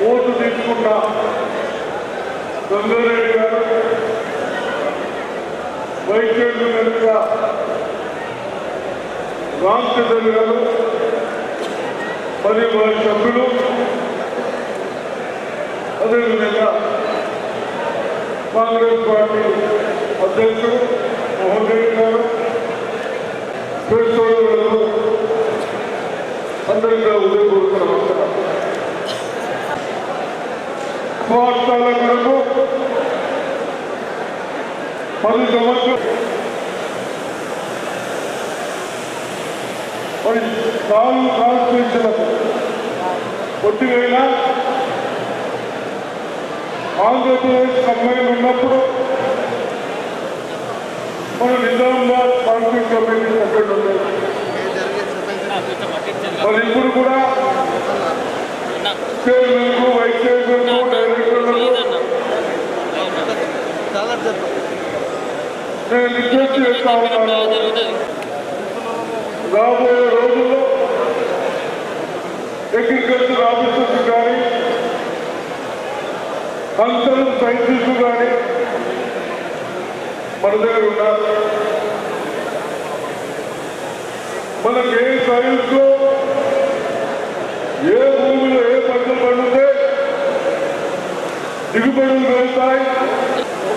Vote తీసుకున్న చంద్రరెడ్డి గారు vice చైర్మన్గా రామచంద్ర గారు మరియు వారి సభ్యులు అదేవిధంగా కాంగ్రెస్ పార్టీ అధ్యక్షుడు మోహన్ రెడ్డి గారు ప్రెస్ సోదరులకు అందరికీ ఉదయపూర్వక నమస్కారం స్వార్థాల కొరకు పది సంవత్సరం మరి నాలుగు కాన్స్టిట్యూషన్లకు కొద్దివేళ ఆంధ్రప్రదేశ్ కంబైన్ ఉన్నప్పుడు మన నిజామాబాద్ కాన్స్టిట్యూషన్ కమిటీ ఉండేది మరి ఇప్పుడు కూడా చైర్మన్ వైస్ చైర్మన్ డైరెక్టర్లకు నేను రిక్వెస్ట్ చేస్తా ఉన్నాను రాబోయే రోజుల్లో అగ్రికల్చర్ ఆఫీసర్స్ కానీ కల్చరల్ సైంటిస్ట్ కానీ మన దగ్గర ఉన్నారు మనకి ఏ సైన్స్లో ఏ భూమిలో ఏ పంటలు పండితే దిగుబడులు వెళ్తాయి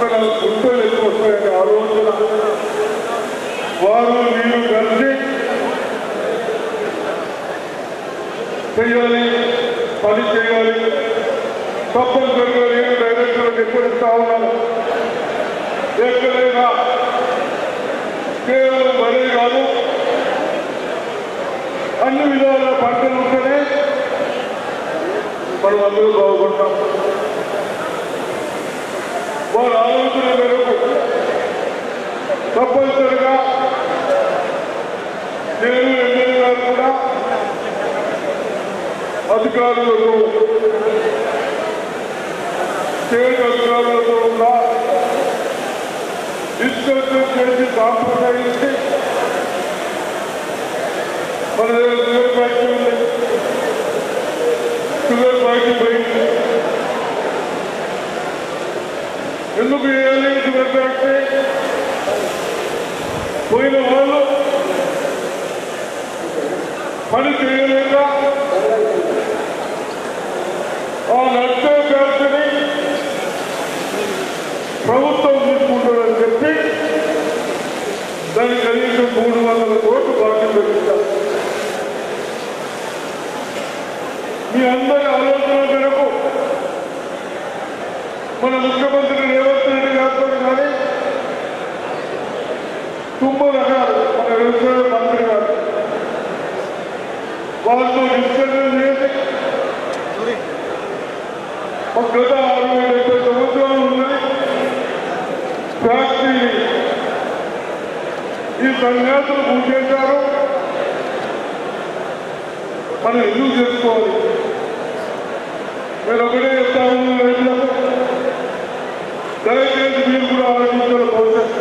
ఒక నాలుగు గుంటలు ఎక్కువ ఆ రోజున వారు మీరు కలిసి చేయాలి పని చేయాలి. తప్పనిసరిగా నేను డైరెక్టర్లకు హెచ్చరిస్తా ఉన్నాను. ఎక్కడైనా కేవలం మరే కాదు అన్ని విధాల పంటలు ఉంటేనే మనం అందరూ బాగుపడతాం. వారి ఆలోచన మేరకు తప్పనిసరిగా నేను ఎమ్మెల్యే గారు కూడా అధికారులతో స్టేట్ అధికారులతో కూడా డిస్కషన్ చేసి సాంప్రదాయించి మన దగ్గర షుగర్ ఫ్యాక్టరీ ఉంది. షుగర్ ఫ్యాక్టరీ ఎందుకు ఏలేదు షుగర్ పోయిన వాళ్ళు పని చేయలేక ఆ నష్టం ఫ్యాక్టరీ ప్రభుత్వం తీసుకుంటుందని చెప్పి దానికి కనీసం మూడు వందల కోట్లు బాకీ పెట్టించారు. మీ అందరి ఆలోచన మన ముఖ్యమంత్రి రేవంత్ రెడ్డి గారితో కానీ తుమ్మల గారు మన వ్యవసాయ మంత్రి గారు. వాళ్ళతో డిస్కషన్ చేసి ఒక గత అరవై డెబ్బై సంవత్సరాలు ఉన్నది ఫ్యాక్టరీ ఈ సన్యాసులు పూజేశారు మనం ఎందుకు చేసుకోవాలి? నేను ఒకటే చెప్తాను రైతులకు. దయచేసి మీరు కూడా ఆలోచించాలి భవిష్యత్తు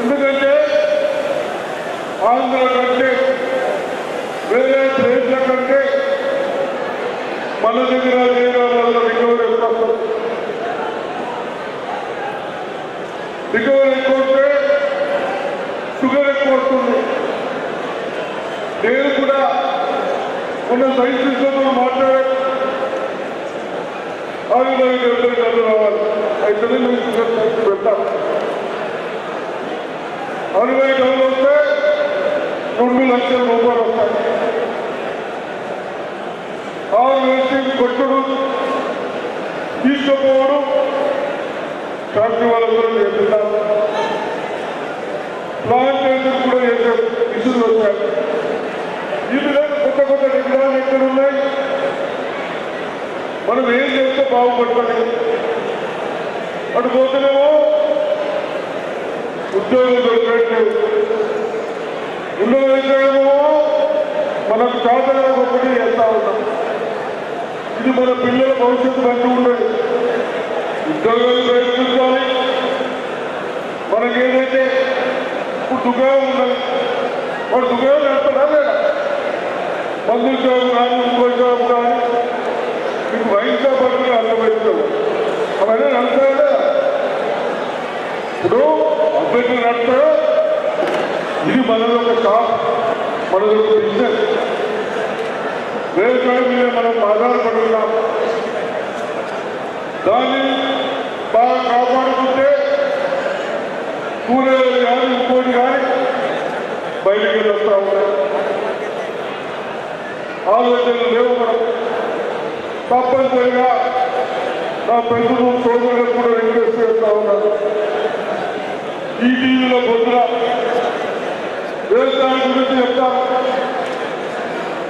ఎందుకంటే ఆంధ్ర కంటే వేరే దేశాల కంటే మన దగ్గర లేదా రికవరీ ఎక్కువ. రికవరీ ఎక్కువ వస్తే షుగర్ ఎక్కువ వస్తుంది. నేను కూడా ఉన్న సైంటిస్టులతో మాట్లాడే ఆయుర్వేద డెబ్బై డబ్బులు రావాలి అయితే నేను అరవై డబ్బులు వస్తే రెండు లక్షల రూపాయలు వస్తాయి ఆరు వేసి కొట్టుడు తీసుకుపోవడం ఫ్యాక్టరీ వాళ్ళకు కూడా చేస్తున్నాం ప్లాంటేషన్ కూడా చేశారు ఇసులు వచ్చారు ఈ కొత్త కొత్త నిర్ణయాలు ఎక్కడ ఉన్నాయి మనం ఏం చేస్తే బాగుపడతాం అటు పోతేనేమో ఉద్యోగం దొరకట్లేదు ఉన్నదైతేనేమో మనం చాతన ఒకటి చేస్తా ఉన్నాం ఇది మన పిల్లల భవిష్యత్తు కంటూ ఉండదు ఉద్యోగాలు ప్రయత్నించాలి మనకేదైతే ఇప్పుడు దుకాణం ఉన్నది వాడు దుకాణం నడపడా లేదా? మందుల షాపు కానీ ఇంకో షాపు కానీ. మీకు వైన్ షాప్ అంటే అర్థమవుతుంది? అవన్నీ నడుస్తాయి ఇప్పుడు అభ్యర్థులు నడుస్తాయో ఇది మనలో ఒక షాప్ మనలో ఒక బిజినెస్ వేరే మీద మనం ఆధారపడుతున్నాం దాన్ని బాగా కాపాడుకుంటే కూరగాయలు కానీ ఇంకోటి కానీ బయటికి వెళ్ళి వస్తూ ఉన్నాయి ఆలోచనలు లేవు మనం తప్పనిసరిగా నా పెద్దలు సోదరులకు కూడా రిక్వెస్ట్ చేస్తా ఉన్నాను ఈ టీవీలో పొద్దున వ్యవసాయం గురించి చెప్తాను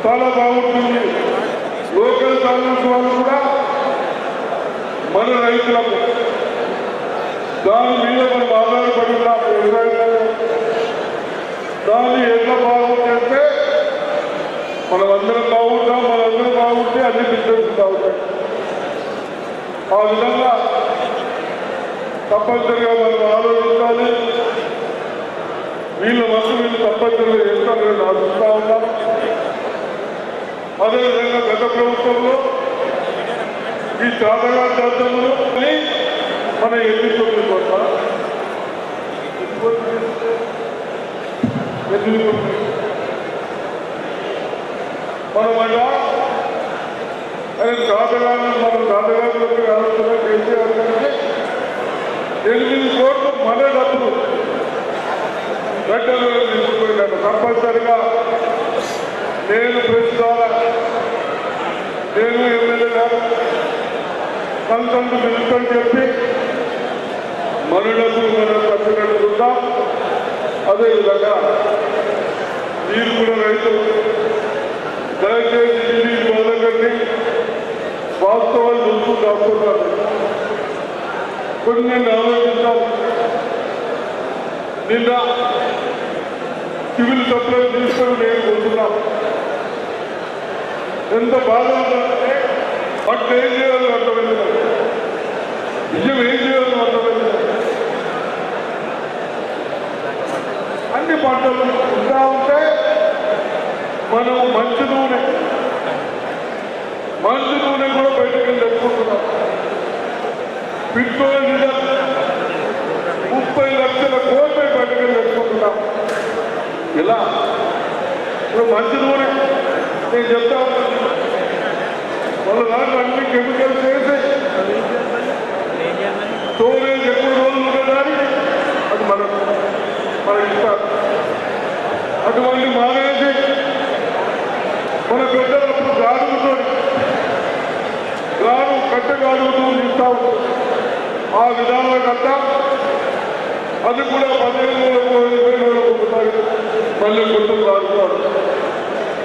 చాలా బాగుంటుంది. లోకల్ కాంగ్రెస్ వాళ్ళు కూడా మన రైతులకు దాని మీద మనం ఆధారపడి ఉన్నాం వ్యవసాయంలో దాన్ని ఎంత బాగుంటే మనమందరం బాగుంటాం మనందరం బాగుంటే అన్ని బిజినెస్ బాగుంటాయి ఆ విధంగా తప్పనిసరిగా మనం ఆలోచించాలి. వీళ్ళ వల్ల వీళ్ళు తప్పనిసరిగా చేస్తారని ఆశిస్తా ఉన్నాం. అదేవిధంగా గత ప్రభుత్వంలో ఈ చాదగా చర్చలు మన ఎన్నికలు కోసం మనం అలా అది మనం చాదగానికి ఆలోచన కేసీఆర్ గారికి ఎనిమిది కోట్లు మన డబ్బులు. తీసుకుపోయినాను కంపల్సరిగా నేను ప్రెస్ నేను ఎమ్మెల్యే గారు కన్సల్ట్ మినిస్టర్ చెప్పి మనులకు మనం పచ్చినట్టు చూద్దాం అదేవిధంగా మీరు కూడా రైతులు వాస్తవాలు చూసుకుంటూ వస్తున్నారు కొన్ని నేను ఆలోచించాను నిన్న సివిల్ సప్లై తీసుకొని నేను పోతున్నాం ఎంత బాధ ఉందంటే పట్టు ఏం చేయాలో అర్థమైంది నిజం ఏం చేయాలో అర్థమైంది అన్ని పంటలు ఉంటా ఉంటే మనం మంచి నూనె మంచి నూనె కూడా బయటకు తెచ్చుకుంటున్నాం పెట్రోల్ డీజిల్ ముప్పై లక్షల కోట్ల బయటకు తెచ్చుకుంటున్నాం ఇలా ఇప్పుడు మంచి నూనె నేను చెప్తా ఉన్నాను వాళ్ళ దాంట్లో అన్ని కెమికల్స్ వేసి స్టోరేజ్ ఎక్కువ రోజులు ఉండడానికి అది మనం మనకి ఇస్తారు అటువంటి మానేసి మన పెద్దలప్పుడు గాడుతో గాడు కట్టగాడుతూ ఇస్తా ఉంటారు ఆ విధానం కట్ట. అది కూడా పదిహేను వేల ఇరవై వేలకు ఒకసారి మళ్ళీ గుర్తులు రాడుతాడు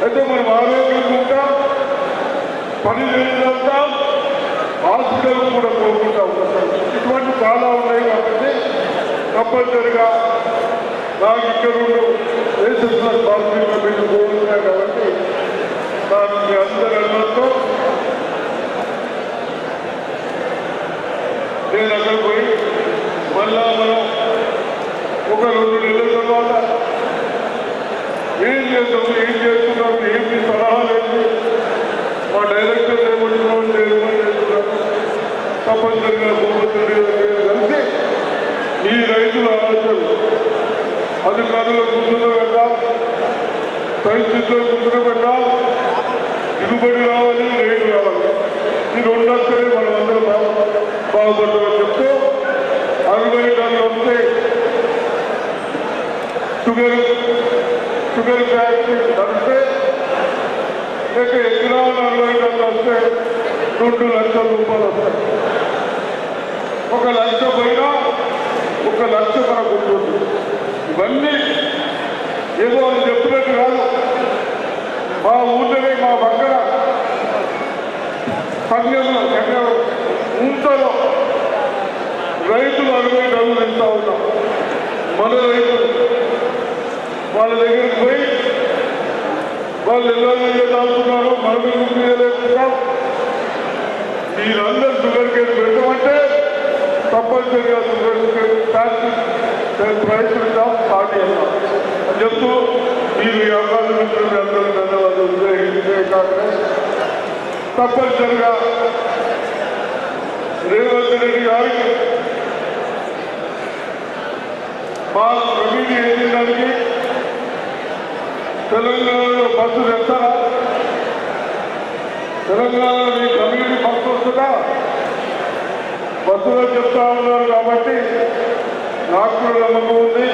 అయితే మనం ఆరోగ్యం ఉంటాం పని చేస్తాం హాస్పిటల్ కూడా పోకుండా ఉంటాం ఇటువంటి చాలా ఉన్నాయి కాబట్టి తప్పనిసరిగా నాకు ఇక్కడ దేశంలో స్వాతంత్రం మీకు పోతున్నాయి కాబట్టి నాకు మీ నేను అక్కడ పోయి మళ్ళా మనం ఒక రెండు నెలల తర్వాత ఏం చేద్దాం ఏం చేస్తున్నాం ఏంటి సలహా లేదు మా డైరెక్టర్ ఏమంటున్నాం చేయమని చేస్తున్నాం? తప్పనిసరిగా భూపతి కలిసి ఈ రైతుల ఆలోచనలు అధికారుల ముందులో పెట్టాం పరిస్థితుల్లో ముందుకు పెట్టాం. దిగుబడి రావాలి రేటు రావాలి. ఇది ఉండొచ్చని మనం అందరూ బాగుపడతామని చెప్తూ అరవై టన్నులు వస్తే షుగర్ షుగర్ ఫ్యాక్టరీ నడిస్తే లేక ఎకరాలు అరవై టన్నులు వస్తే రెండు లక్షల రూపాయలు వస్తాయి. ఒక లక్ష పోయినా ఒక లక్ష మనకు ఉంటుంది. ఇవన్నీ ఏదో అని చెప్పినట్టు కాదు. మా ఊళ్ళోనే మా పక్కన సంఘంలో ఎన్నో ఉంటలో రైతులు అరవై డబ్బులు ఇస్తూ ఉన్నాం. మన రైతులు. వాళ్ళ దగ్గరికి పోయి వాళ్ళు ఎలా తాగుతున్నారు మనం ఎందుకు చేయలేకుండా మీరందరూ షుగర్ కేన్ పెట్టమంటే తప్పనిసరిగా sugar cane plastic price start చేస్తాం. అని చెప్తూ మీరు ఈ అవకాశం ఇచ్చిన అందరూ ధన్యవాదాలు. జై హింద్, కాంగ్రెస్. తప్పనిసరిగా రేవంత్ రెడ్డి గారికి మా ప్రవీణి ఎన్నికలకి తెలంగాణలో బస్సు తెస్తారా తెలంగాణలో మీ కమ్యూనిటీ బస్సు వస్తుందా? బస్సులో చెప్తా ఉన్నారు కాబట్టి నాకు నమ్మకం ఉంది.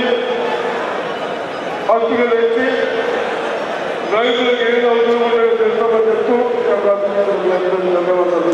బస్సులు తెచ్చి రైతులకు ఏది అవసరం ఉందో చేస్తామని చెప్తూ ధన్యవాదాలు